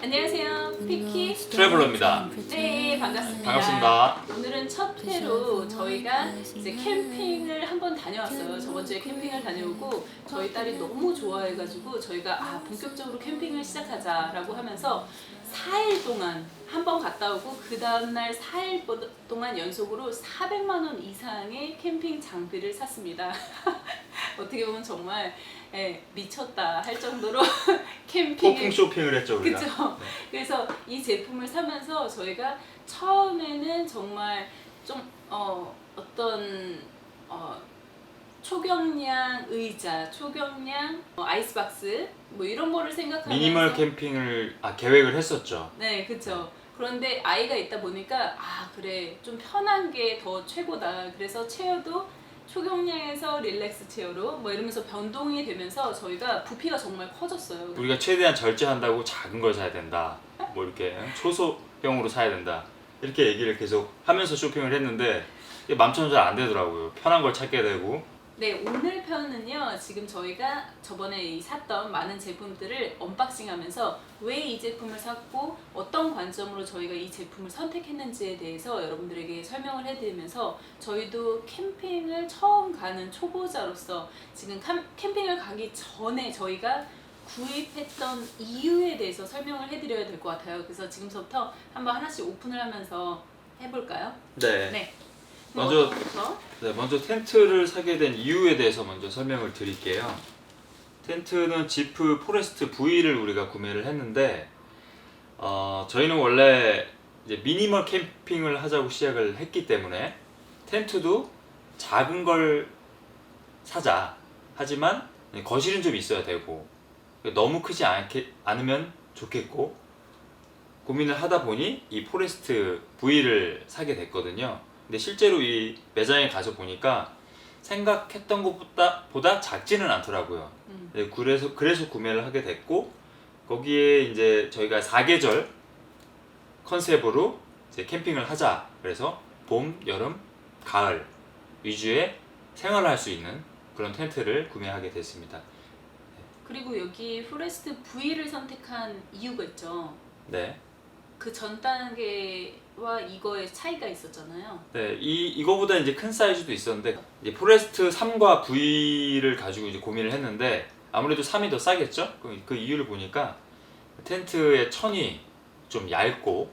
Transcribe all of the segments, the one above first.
안녕하세요. 피키. 트래블러입니다. 네, 반갑습니다. 반갑습니다. 오늘은 첫 회로 저희가 이제 캠핑을 한번 다녀왔어요. 저번 주에 캠핑을 다녀오고 저희 딸이 너무 좋아해가지고 저희가 아 본격적으로 캠핑을 시작하자라고 하면서 4일 동안 한 번 갔다 오고 그 다음날 4일 동안 연속으로 400만 원 이상의 캠핑 장비를 샀습니다. 어떻게 보면 정말 예, 미쳤다 할 정도로 폭풍 쇼핑을 했죠 우리가. 그죠. 네. 그래서 이 제품을 사면서 저희가 처음에는 정말 좀 어, 어떤 어, 초경량 의자, 초경량 어, 아이스박스 뭐 이런 거를 생각하면서 미니멀 캠핑을 아 계획을 했었죠. 네, 그렇죠. 그런데 아이가 있다 보니까 아 그래 좀 편한 게 더 최고다. 그래서 체어도 초경량에서 릴렉스 체어로 뭐 이러면서 변동이 되면서 저희가 부피가 정말 커졌어요. 우리가 최대한 절제한다고 작은 걸 사야 된다. 뭐 이렇게 초소형으로 사야 된다. 이렇게 얘기를 계속 하면서 쇼핑을 했는데 이게 맘처럼 잘 안 되더라고요. 편한 걸 찾게 되고 네, 오늘 편은요. 지금 저희가 저번에 이 샀던 많은 제품들을 언박싱하면서 왜 이 제품을 샀고 어떤 관점으로 저희가 이 제품을 선택했는지에 대해서 여러분들에게 설명을 해드리면서 저희도 캠핑을 처음 가는 초보자로서 지금 캠, 캠핑을 가기 전에 저희가 구입했던 이유에 대해서 설명을 해드려야 될 것 같아요. 그래서 지금부터 한번 하나씩 오픈을 하면서 해볼까요? 네. 네. 먼저- 어떤부터? 네, 먼저 텐트를 사게 된 이유에 대해서 먼저 설명을 드릴게요. 텐트는 지프 포레스트 V를 우리가 구매를 했는데 어, 저희는 원래 이제 미니멀 캠핑을 하자고 시작을 했기 때문에 텐트도 작은 걸 사자. 하지만 거실은 좀 있어야 되고 너무 크지 않게, 않으면 좋겠고 고민을 하다 보니 이 포레스트 V를 사게 됐거든요. 근데 실제로 이 매장에 가서 보니까 생각했던 것보다 보다 작지는 않더라고요. 음. 네, 그래서 그래서 구매를 하게 됐고 거기에 이제 저희가 사계절 컨셉으로 이제 캠핑을 하자. 그래서 봄, 여름, 가을 위주의 생활을 할 수 있는 그런 텐트를 구매하게 됐습니다. 그리고 여기 포레스트 V를 선택한 이유가 있죠. 네. 그 전 단계 와 이거의 차이가 있었잖아요. 네, 이 이거보다 이제 큰 사이즈도 있었는데 이제 포레스트 3과 V를 가지고 이제 고민을 했는데 아무래도 3이 더 싸겠죠? 그, 그 이유를 보니까 텐트의 천이 좀 얇고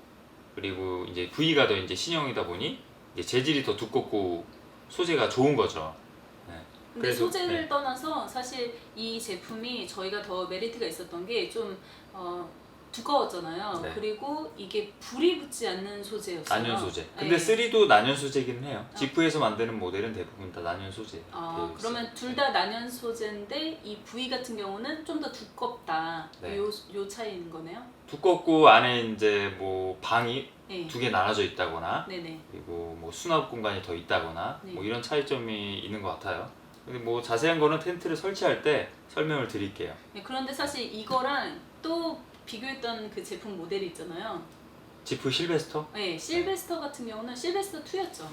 그리고 이제 V가 더 이제 신형이다 보니 이제 재질이 더 두껍고 소재가 좋은 거죠. 근데 그래도, 소재를 네. 떠나서 사실 이 제품이 저희가 더 메리트가 있었던 게좀 어, 두꺼웠잖아요. 네. 그리고 이게 불이 붙지 않는 소재였어요. 난연 소재. 근데 네. 3도 난연 소재긴 해요. 지프에서 만드는 모델은 대부분 다 난연 소재. 아, 되어 있어요. 그러면 둘다 난연 소재인데 이 V 같은 경우는 좀 더 두껍다. 네. 요, 요 차이인 거네요. 두껍고 안에 이제 뭐 방이 네. 두 개 나눠져 있다거나 네네. 그리고 뭐 수납 공간이 더 있다거나 네. 뭐 이런 차이점이 있는 것 같아요. 근데 뭐 자세한 거는 텐트를 설치할 때 설명을 드릴게요. 네, 그런데 사실 이거랑 또 비교했던 그 제품 모델이 있잖아요. 지프 실베스터? 네, 실베스터 같은 경우는 실베스터 2였죠.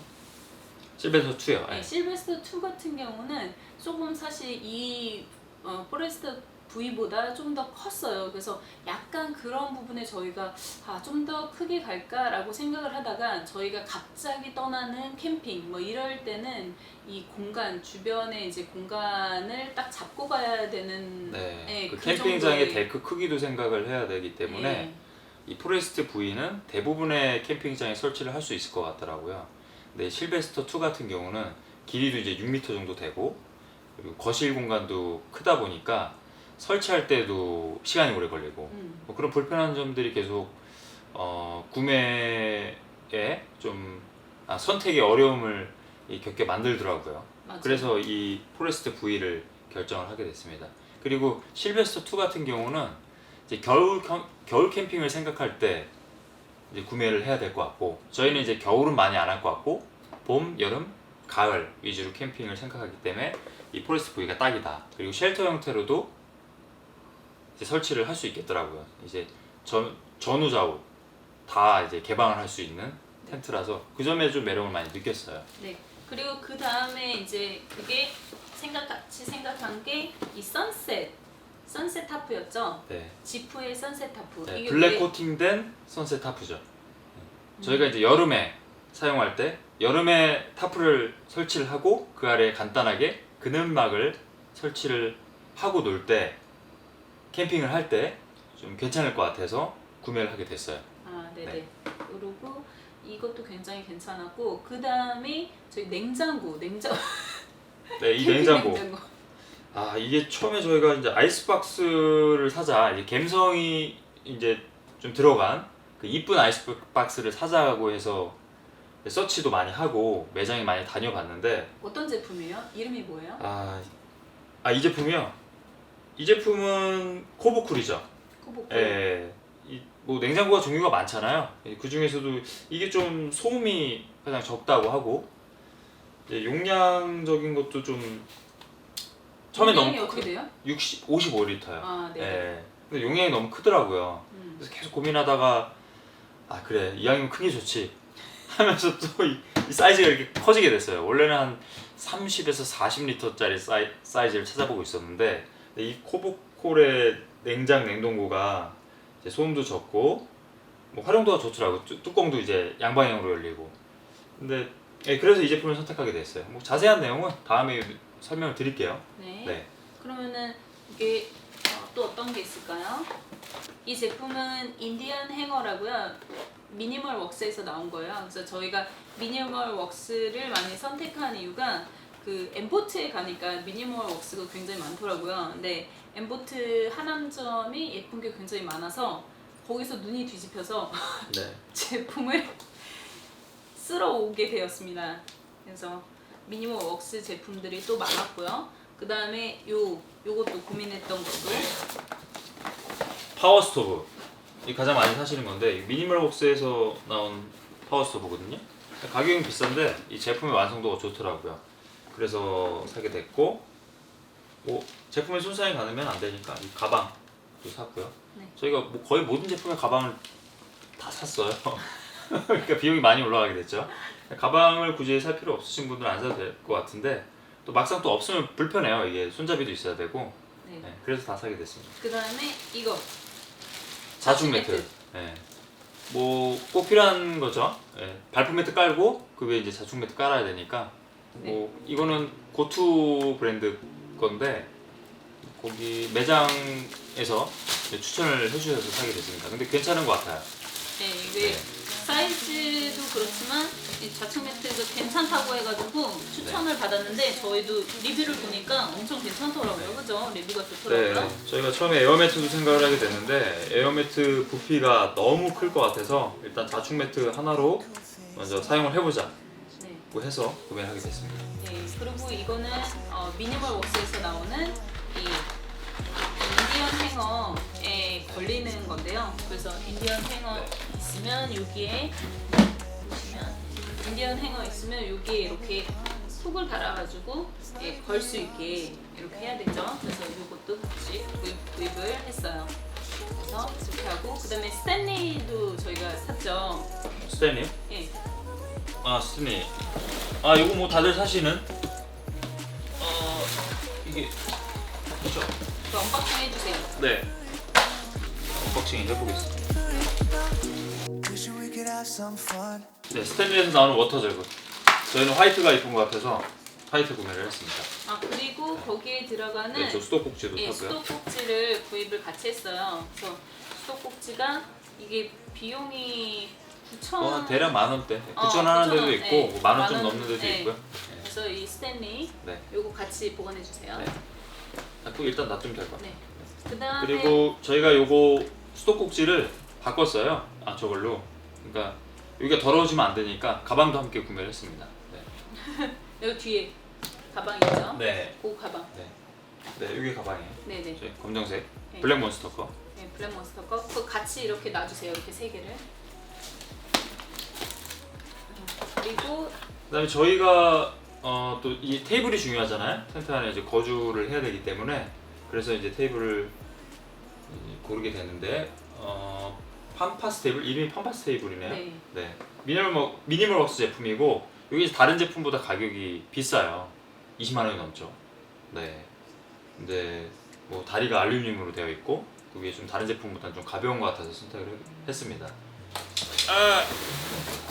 실베스터 2요. 네, 실베스터 2 같은 경우는 조금 사실 이 어, 포레스터 V보다 좀 더 컸어요. 그래서 약간 그런 부분에 저희가 아, 좀 더 크게 갈까라고 생각을 하다가 저희가 갑자기 떠나는 캠핑 뭐 이럴 때는 이 공간 주변에 이제 공간을 딱 잡고 가야 되는 네. 네, 그그 캠핑장의 정도의- 데크 크기도 생각을 해야 되기 때문에 네. 이 포레스트 V는 대부분의 캠핑장에 설치를 할 수 있을 것 같더라고요. 근데 실베스터 2 같은 경우는 길이도 이제 6m 정도 되고 그리고 거실 공간도 크다 보니까 설치할 때도 시간이 오래 걸리고 음. 뭐 그런 불편한 점들이 계속 어, 구매에 좀 아, 선택의 어려움을 이 겪게 만들더라고요. 맞아요. 그래서 이 포레스트 V를 결정을 하게 됐습니다. 그리고 실베스터 2 같은 경우는 이제 겨울 캠- 겨울 캠핑을 생각할 때 이제 구매를 해야 될 것 같고 저희는 이제 겨울은 많이 안 할 것 같고 봄, 여름, 가을 위주로 캠핑을 생각하기 때문에 이 포레스트 V가 딱이다. 그리고 쉘터 형태로도 이제 설치를 할 수 있겠더라고요. 이제 전 전후 좌우 다 이제 개방을 할 수 있는 텐트라서 그 점에 좀 매력을 많이 느꼈어요. 네. 그리고 그 다음에 이제 그게 생각 같이 생각한 게 이 선셋 선셋 타프였죠. 네. 지프의 선셋 타프. 네, 이게 블랙 왜- 코팅된 선셋 타프죠. 음. 저희가 이제 여름에 사용할 때 여름에 타프를 설치를 하고 그 아래에 간단하게 그늘막을 설치를 하고 놀 때 캠핑을 할 때 좀 괜찮을 것 같아서 구매를 하게 됐어요. 아, 네네. 네. 그리고 이것도 굉장히 괜찮았고 그 다음에 저희 냉장고, 냉장 네, 이 냉장고. 아 이게 처음에 저희가 이제 아이스박스를 사자 이제 갬성이 이제 좀 들어간 그 이쁜 아이스박스를 사자고 해서 서치도 많이 하고 매장에 많이 다녀봤는데 어떤 제품이에요? 이름이 뭐예요? 아, 아 이 제품이요? 이 제품은 코보쿨이죠. 코보코. 예. 이, 뭐 냉장고가 종류가 많잖아요. 그 중에서도 이게 좀 소음이 가장 적다고 하고 이제 용량적인 것도 좀 처음에 너무 어떻게 돼요? 60, 55리터요. 아, 네. 예. 근데 용량이 너무 크더라고요. 음. 그래서 계속 고민하다가 아 그래 이왕이면 큰 게 좋지 하면서 또 이 사이즈가 이렇게 커지게 됐어요. 원래는 한 30에서 40리터짜리 사이, 사이즈를 찾아보고 있었는데 이 코보콜의 냉장 냉동고가 이제 소음도 적고 뭐 활용도가 좋더라고. 뚜- 뚜껑도 이제 양방향으로 열리고. 근데 예, 그래서 이 제품을 선택하게 됐어요. 뭐 자세한 내용은 다음에 설명을 드릴게요. 네. 네. 그러면은 이게 어, 또 어떤 게 있을까요? 이 제품은 인디언 행어라고요. 미니멀 웍스에서 나온 거예요. 그래서 저희가 미니멀 웍스를 많이 선택한 이유가 그 엠보트에 가니까 미니멀 웍스가 굉장히 많더라고요. 근데 엠보트 하남점이 예쁜 게 굉장히 많아서 거기서 눈이 뒤집혀서 네. 제품을 쓸어 오게 되었습니다. 그래서 미니멀 웍스 제품들이 또 많았고요. 그 다음에 요 요것도 고민했던 것도 파워 스토브 이 가장 많이 사시는 건데 이 미니멀복스에서 나온 파워 스토브거든요. 가격은 비싼데 이 제품의 완성도가 좋더라고요. 그래서 사게 됐고 뭐 제품에 손상이 가능면 안 되니까 이 가방도 샀고요. 네. 저희가 뭐 거의 모든 제품의 가방을 다 샀어요. 그러니까 비용이 많이 올라가게 됐죠. 가방을 굳이 살 필요 없으신 분들은 안 사도 될 것 같은데 또 막상 또 없으면 불편해요. 이게 손잡이도 있어야 되고 네. 네, 그래서 다 사게 됐습니다. 그 다음에 이거 자충 매트. 매트. 예. 뭐꼭 필요한 거죠. 예. 발품 매트 깔고 그 위에 이제 자충 매트 깔아야 되니까 뭐 이거는 고투 브랜드 건데 거기 매장에서 추천을 해주셔서 사게 됐습니다. 근데 괜찮은 것 같아요. 네, 이게 네. 사이즈도 그렇지만 이 좌측 매트도 괜찮다고 해가지고 추천을 받았는데 저희도 리뷰를 보니까 엄청 괜찮더라고요. 그죠? 리뷰가 좋더라고요. 네, 저희가 처음에 에어매트도 생각을 하게 됐는데 에어매트 부피가 너무 클 것 같아서 일단 자충 매트 하나로 먼저 사용을 해보자고 네. 해서 구매를 하게 됐습니다. 네, 그리고 이거는 어, 미니멀 웍스에서 나오는 이 인디언 행어에 걸리는 건데요. 그래서 인디언 행어 네. 있으면 여기에 보시면 인디언 행어 있으면 여기에 이렇게 훅을 달아가지고 걸수 있게 이렇게 해야 되죠. 그래서 이것도 같이 구입, 구입 을 했어요. 그래서 이렇게 하고 그다음에 스탠리도 저희가 샀죠. 스탠님? 예. 아 스니 아 이거 뭐 다들 사시는 어 이게 그죠? 그 언박싱 해주세요. 네 언박싱 해보겠습니다 Wishing we could have some fun. 네 스탠리에서 나오는 워터 제거 저희는 화이트가 이쁜 것 같아서 화이트 구매를 했습니다 아 그리고 거기에 들어가는 네, 저 수도꼭지도 예, 샀고요 수도꼭지를 구입을 같이 했어요. 그래서 수도꼭지가 이게 비용이 9천 어, 대략 만 원대 어, 9천 원 하는 데도 9,000원, 있고 네. 뭐 만원 좀만 원, 넘는 데도 네. 있고요 그래서 이 스탠리 네. 요거 같이 보관해 주세요. 네. 아, 그 일단 놔두면 될 것 같아요 네. 그다음에 그리고 저희가 요거 수도꼭지를 바꿨어요 아 저걸로 그러니까 여기가 더러워지면 안 되니까 가방도 함께 구매를 했습니다 네, 여기 뒤에 가방 있죠? 네. 그 가방. 네. 네, 여기 가방이에요. 네 네. 저희 검정색 네. 블랙 몬스터 거. 네, 블랙 몬스터 거. 그거 같이 이렇게 놔주세요. 이렇게 세 개를. 그리고 그다음에 저희가 어, 또 이 테이블이 중요하잖아요. 텐트 안에 이제 거주를 해야 되기 때문에 그래서 이제 테이블을 고르게 되는데 어, 팜파스 테이블 이름이 팜파스 테이블이네요. 네. 네. 미니멀 미니멀웍스 제품이고 여기 다른 제품보다 가격이 비싸요. 20만 원이 넘죠. 네. 근데 뭐 다리가 알루미늄으로 되어 있고 그게 좀 다른 제품보다는 좀 가벼운 것 같아서 선택을 했- 했습니다. 아,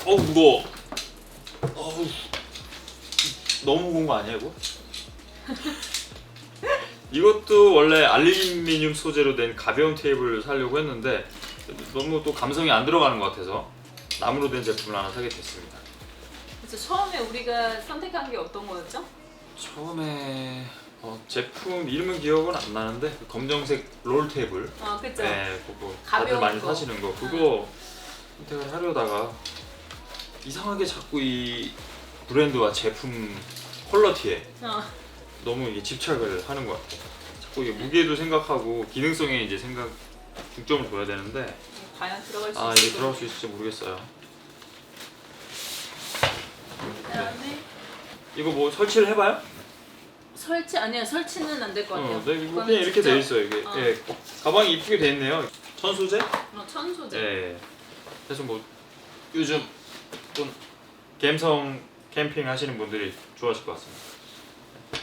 어 무거워. 어우, 너무 무거운 거 아니야 이거? 이것도 원래 알루미늄 소재로 된 가벼운 테이블을 사려고 했는데 너무 또 감성이 안 들어가는 것 같아서 나무로 된 제품을 하나 사게 됐습니다. 그래서 처음에 우리가 선택한 게 어떤 거였죠? 처음에 어, 제품 이름은 기억은 안 나는데 그 검정색 롤 테이블 아 그죠. 네 그거 다들 가벼운 많이 거. 사시는 거 그거 선택을 하려다가 이상하게 자꾸 이 브랜드와 제품 퀄러티에 어. 너무 이게 집착을 하는 것 같아요 자꾸 이게 무게도 생각하고 기능성에 이제 생각 중점을 둬야 되는데 과연 들어갈 수아 있을지. 들어갈 수 있을지 모르겠어요 그다음에 이거 뭐 설치를 해봐요? 설치 아니야 설치는 안 될 것 같아요. 어, 네, 이거 그거는 그냥 이렇게 직접- 돼 있어요 이게 어. 예, 가방이 이쁘게 돼 있네요 천 소재? 어, 천 소재. 예. 그래서 뭐 요즘 또 감성 캠핑 하시는 분들이 좋아하실 것 같습니다.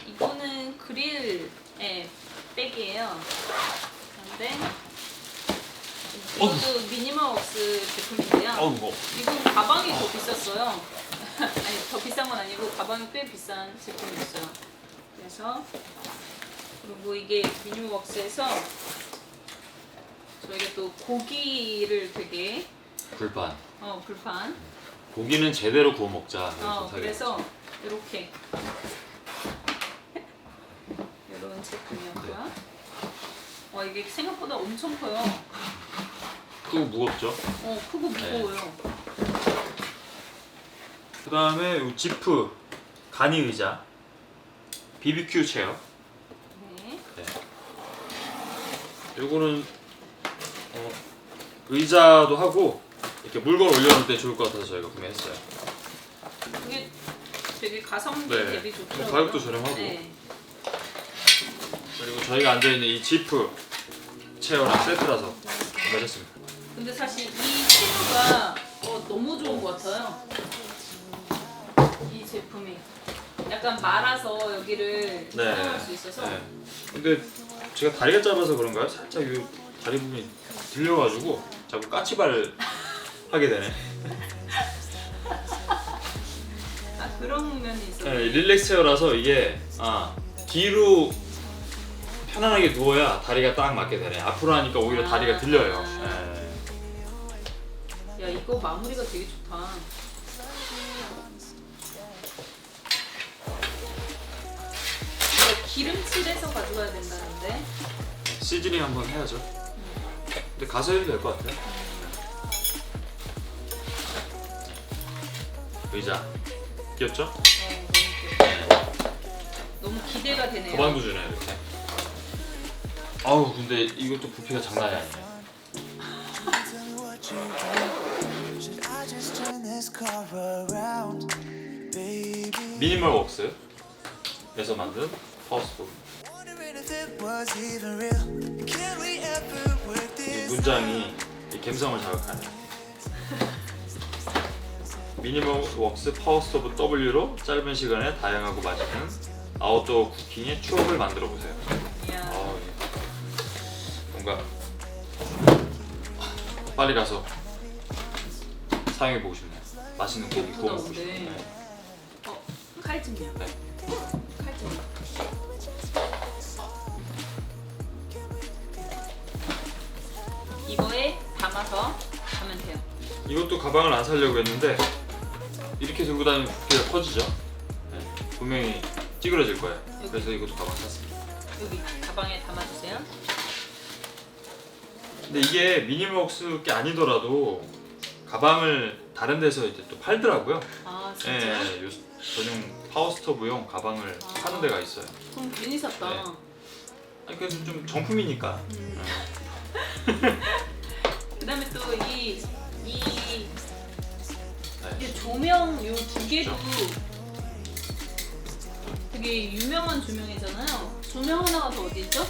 이거는 그릴의 백이에요. 그런데 이것도 미니멀 웍스 제품인데요. 뭐. 이건 가방이 더 비쌌어요. 아니 더 비싼 건 아니고 가방이 꽤 비싼 제품이었어요. 그래서 그리고 이게 미니멀 웍스에서 저희가 또 고기를 되게 불판. 어 불판 고기는 제대로 구워 먹자. 어 그래서 이렇게 이런 제품이었고요. 와 이게 생각보다 엄청 커요. 그거 무겁죠. 어 크고 무거워요. 그 다음에 지프 간이 의자, BBQ 체어. 네. 네. 요거는 어, 의자도 하고 이렇게 물건 올려놓을 때 좋을 것 같아서 저희가 구매했어요. 이게 되게 가성비 네. 대비 좋더라고요. 뭐 가격도 저렴하고. 네. 그리고 저희가 앉아 있는 이 지프 체어랑 세트라서 구매했습니다. 근데 사실 이 치료가 어, 너무 좋은 것 같아요. 이 제품이 약간 말아서 여기를 사용할 수 있어서 네. 근데 제가 다리가 짧아서 그런가요? 살짝 이 다리 부분이 들려가지고 자꾸 까치발 하게 되네. 아 그런 면이 있어요. 네, 릴렉스 체어라서 이게 아 뒤로 편안하게 누워야 다리가 딱 맞게 되네. 앞으로 하니까 오히려 아. 다리가 들려요. 아. 네. 야 이거 마무리가 되게 좋다. 이거 기름칠해서 가져가야 된다는데. 시즈닝 한번 해야죠. 근데 가서 해도 될 것 같아요. 의자 귀엽죠? 어, 너무 기대가 되네요. 가방도 주네 이렇게. 아우 근데 이것도 부피가 장난이 baby? 미니멀 웍스에서 만든 this? 문장이 이 감성을 자극하네. 미니멀 웍스 파워스토브 W로 짧은 시간에 다양하고 맛있는 아웃도어 쿠킹의 추억을 만들어 보세요. 아, 예. 뭔가 빨리 가서 사용해 보고 싶네요. 맛있는 고기 구워 먹고 예쁘다, 싶네요. 근데. 어 칼집이야. 네. 칼집. 이거에 담아서 가면 돼요. 이것도 가방을 안 사려고 했는데 이렇게 들고 다니면 부피가 커지죠. 네. 분명히 찌그러질 거예요. 그래서 이것도 가방 샀습니다. 여기 가방에 담아주세요. 근데 이게 미니멀웍스 게 아니더라도 가방을 다른 데서 이제 또 팔더라고요. 아 예, 진짜? 요 전용 파워스토브용 가방을 아. 파는 데가 있어요. 그럼 괜히 샀다. 네. 아니 그래서 좀 정품이니까. 음. 그다음에 또 이이 네. 이게 조명 요 두 개도 되게 유명한 조명이잖아요. 조명 하나가 더 어디 있죠?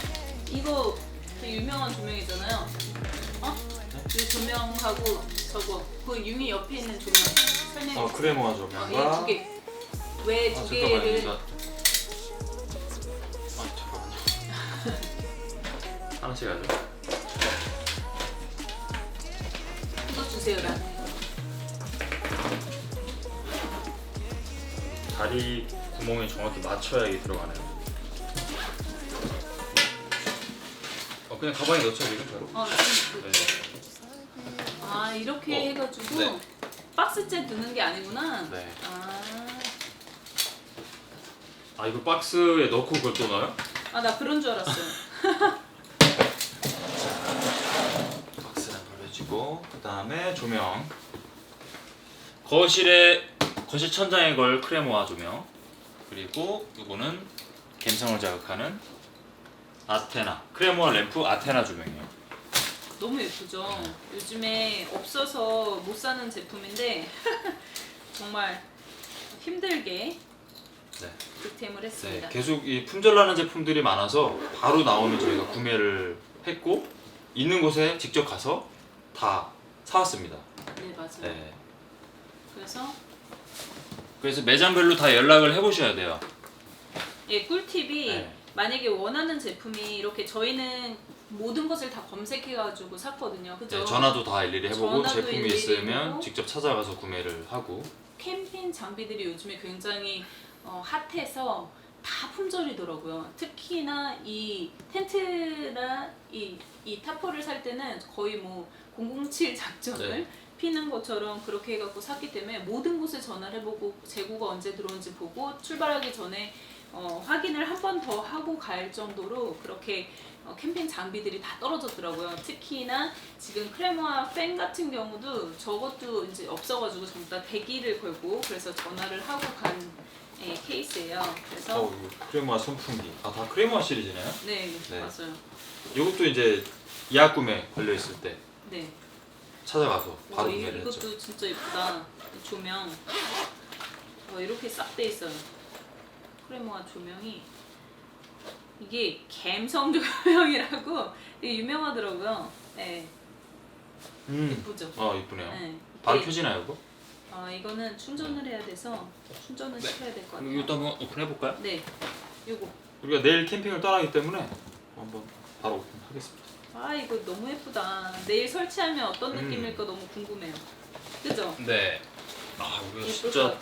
이거 되게 유명한 조명이잖아요. 어? 이 조명하고 저거 그 유미 옆에 있는 조명 설명해 어 주세요. 크레모아 어, 조명과 이두 개. 왜 아 두 잠깐만요. 개를 이거- 아 잠깐만요. 같이 가죠. 다리 구멍에 정확히 맞춰야 이게 들어가네요. 어 그냥 가방에 넣죠 지금 바로. 어, 지금 네. 아 이렇게 어, 해가지고 네. 박스째 넣는 게 아니구나. 네. 아, 아 이거 박스에 넣고 그걸 또 넣어요? 아 나 그런 줄 알았어요. 박스는 벌려지고 그 다음에 조명. 거실에 거실 천장에 걸 크레모아 조명. 그리고 이거는 감성을 자극하는 아테나 크레모아 램프 아테나 조명이에요. 너무 예쁘죠. 네. 요즘에 없어서 못 사는 제품인데 정말 힘들게 네. 득템을 네, 했습니다. 계속 이 품절나는 제품들이 많아서 바로 나오면 저희가 구매를 했고 있는 곳에 직접 가서 다 사왔습니다. 네 맞아요. 네. 그래서 그래서 매장별로 다 연락을 해보셔야 돼요. 예 꿀팁이 네. 만약에 원하는 제품이 이렇게 저희는 모든 것을 다 검색해가지고 샀거든요. 그죠? 네, 전화도 다 일일이 해보고 전화도 제품이 일일이 있으면 해보고. 직접 찾아가서 구매를 하고 캠핑 장비들이 요즘에 굉장히 어, 핫해서 다 품절이더라고요. 특히나 이 텐트나 이, 이 타포를 살 때는 거의 뭐 007 작전을 네. 피는 것처럼 그렇게 해갖고 샀기 때문에 모든 곳에 전화를 해보고 재고가 언제 들어온지 보고 출발하기 전에 어, 확인을 한 번 더 하고 갈 정도로 그렇게 어, 캠핑 장비들이 다 떨어졌더라고요. 특히나 지금 크레모아 팬 같은 경우도 저것도 이제 없어가지고 전부 다 대기를 걸고 그래서 전화를 하고 간 예, 케이스예요. 그래서 어, 이거 크레모아 선풍기 아 다 크레모아 시리즈네요. 네, 네. 맞아요. 이것도 이제 예약 구매 걸려 있을 때 네. 찾아가서 바로 와, 이- 구매를 했죠. 이것도 진짜 예쁘다. 이 조명. 와, 이렇게 싹 돼 있어요. 크레모아 조명이 이게 갬성 조명이라고 되게 유명하더라고요. 네, 음, 예쁘죠. 아 이쁘네요. 네. 바로 이게- 켜지나요 이거? 아 이거는 충전을 해야 돼서 충전을 시켜야 될것 같아요. 이것도 한번 오픈해 볼까요? 네, 요거. 우리가 내일 캠핑을 떠나기 때문에 한번 바로 오픈하겠습니다. 아 이거 너무 예쁘다. 내일 설치하면 어떤 음. 느낌일까 너무 궁금해요. 그죠? 네. 아 우리가 예쁠 진짜.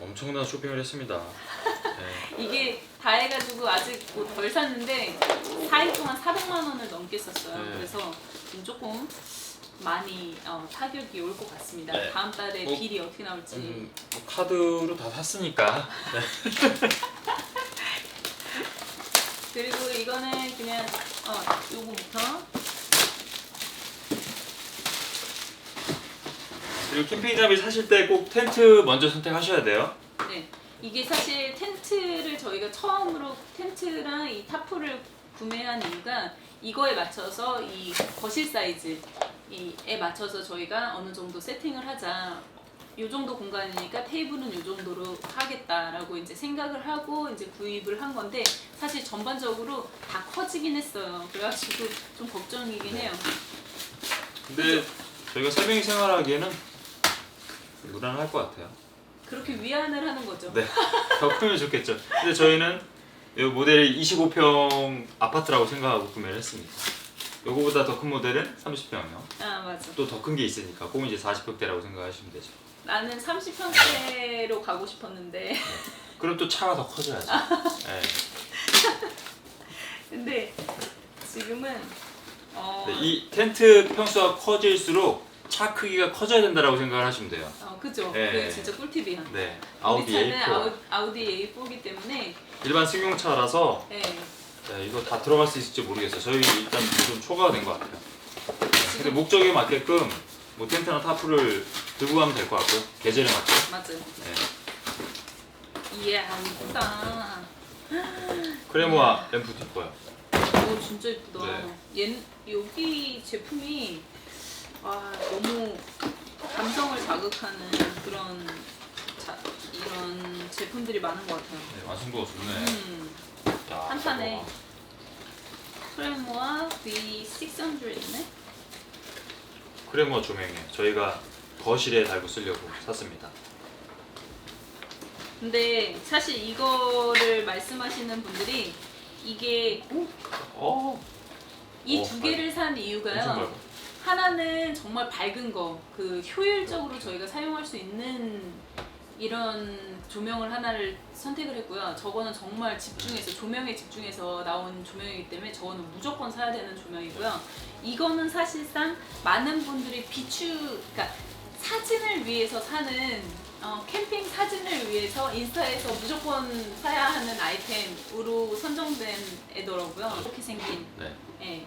엄청난 쇼핑을 했습니다. 네. 이게 다 해가지고 아직 뭐덜 샀는데 4일 동안 400만 원을 넘게 썼어요. 네. 그래서 좀 조금 많이 어, 타격이 올 것 같습니다. 네. 다음 달에 뭐, 빌이 어떻게 나올지. 음, 뭐 카드로 다 샀으니까. 네. 그리고 이거는 그냥 어 요거부터 그리고 캠핑 장비 사실 때 꼭 텐트 먼저 선택하셔야 돼요. 네 이게 사실 텐트를 저희가 처음으로 텐트랑 이 타프를 구매한 이유가 이거에 맞춰서 이 거실 사이즈 이에 맞춰서 저희가 어느 정도 세팅을 하자. 요 정도 공간이니까 테이블은 요 정도로 하겠다라고 이제 생각을 하고 이제 구입을 한 건데 사실 전반적으로 다 커지긴 했어요. 그래가지고 좀 걱정이긴 네. 해요. 근데 저희가 세 명이 생활하기에는 무난할 것 같아요. 그렇게 위안을 하는 거죠. 네. 더 크면 좋겠죠. 근데 저희는 이 모델이 25평 아파트라고 생각하고 구매를 했습니다. 요거보다 더 큰 모델은 30평이요. 아 맞아. 또 더 큰 게 있으니까 그건 이제 40평대라고 생각하시면 되죠. 나는 30평대로 가고 싶었는데 그럼 또 차가 더 커져야죠. 네. 근데 지금은 어, 네, 이 텐트 평수가 커질수록 차 크기가 커져야 된다라고 생각을 하시면 돼요. 어 그죠. 네. 그게 진짜 꿀팁이야. 네. 우리 아우디 차는 A4 아우, 아우디 A4이기 때문에 일반 승용차라서 네. 네, 이거 다 들어갈 수 있을지 모르겠어요. 저희 일단 좀 초과가 된 것 같아요. 네, 근데 목적에 맞게끔 뭐 텐트나 타프를 들고 가면 될 것 같고요. 계절에 맞게. 맞아요. 네. 이야 이쁘다. 크레모아 램프 뒷거요. 오 진짜 이쁘다. 네. 얘 여기 제품이 아 너무 감성을 자극하는 그런 자, 이런 제품들이 많은 것 같아요. 네, 완성도가 좋네. 음. 야, 한탄에. 저거. 프레모아 V600네? 크레모아 조명이에요. 저희가 거실에 달고 쓰려고 샀습니다. 근데 사실 이거를 말씀하시는 분들이 이게 어. 이 어, 두 개를 산 엄청 이유가요. 밝아. 하나는 정말 밝은 거, 그 효율적으로 저희가 사용할 수 있는 이런 조명을 하나를 선택을 했고요. 저거는 정말 집중해서 조명에 집중해서 나온 조명이기 때문에 저거는 무조건 사야 되는 조명이고요. 이거는 사실상 많은 분들이 비추, 그러니까 사진을 위해서 사는 어, 캠핑 사진을 위해서 인스타에서 무조건 사야 하는 아이템으로 선정된 애더라고요. 이렇게 생긴 네. 예,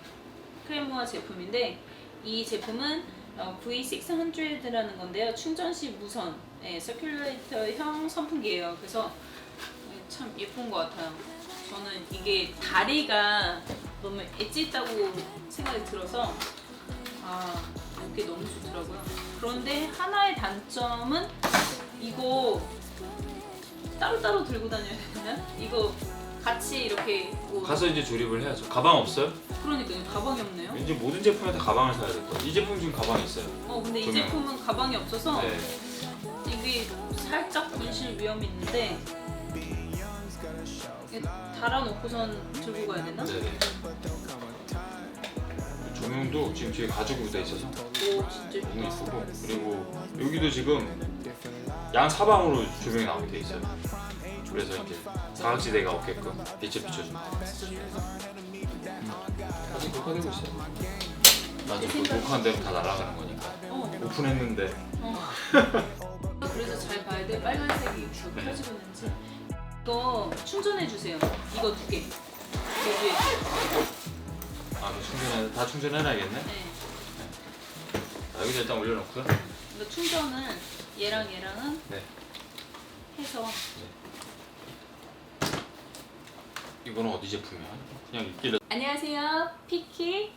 크레모아 제품인데 이 제품은 어, V600라는 건데요. 충전 시 무선 예, 서큘레이터형 선풍기예요. 그래서 예, 참 예쁜 것 같아요. 저는 이게 다리가 너무 엣지 있다고 생각이 들어서 아 이게 너무 좋더라고요. 그런데 하나의 단점은 이거 따로따로 들고 다녀야 되나? 이거 같이 이렇게 뭐 가서 이제 조립을 해야죠. 가방 없어요? 그러니까요 가방이 없네요. 왠지 모든 제품에 다 가방을 사야 될 거예요. 이 제품 지금 가방이 있어요. 어 근데 이 조명. 제품은 가방이 없어서 네. 이게 살짝 분실 위험이 있는데 이게 달아놓고선 들고 가야 되나? 네네. 조명도 지금 뒤에 가죽으로 돼 있어서 오 진짜 너무 예쁘다. 이쁘고 그리고 여기도 지금 양 사방으로 조명이 나오게 돼 있어요. 그래서 이제 사각지대가 없게끔 빛을 비춰준다. 아직 녹화되고 있어요. 맞아, 그 녹화한 대로 다 날아가는 거니까. 어, 오픈했는데 어. 그래서 잘 봐야 돼. 빨간색이 저 네. 켜지고 있는지. 이거 충전해 주세요. 이거 두 개. 여기에. 아, 그 충전해 다 충전해놔야겠네. 네. 자, 여기다 일단 올려놓고요. 이거 충전은 얘랑 얘랑은 네. 해서 이거는 어디 제품이야? 그냥 있길래 안녕하세요. 피키.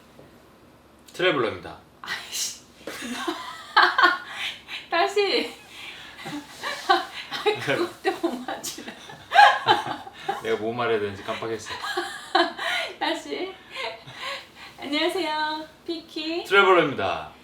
트래블러입니다. 아이씨. 다시. 아이 그것도 못 맞추네. 내가 뭐 말해야 되는지 깜빡했어. 다시. 안녕하세요. 피키. 트래블러입니다.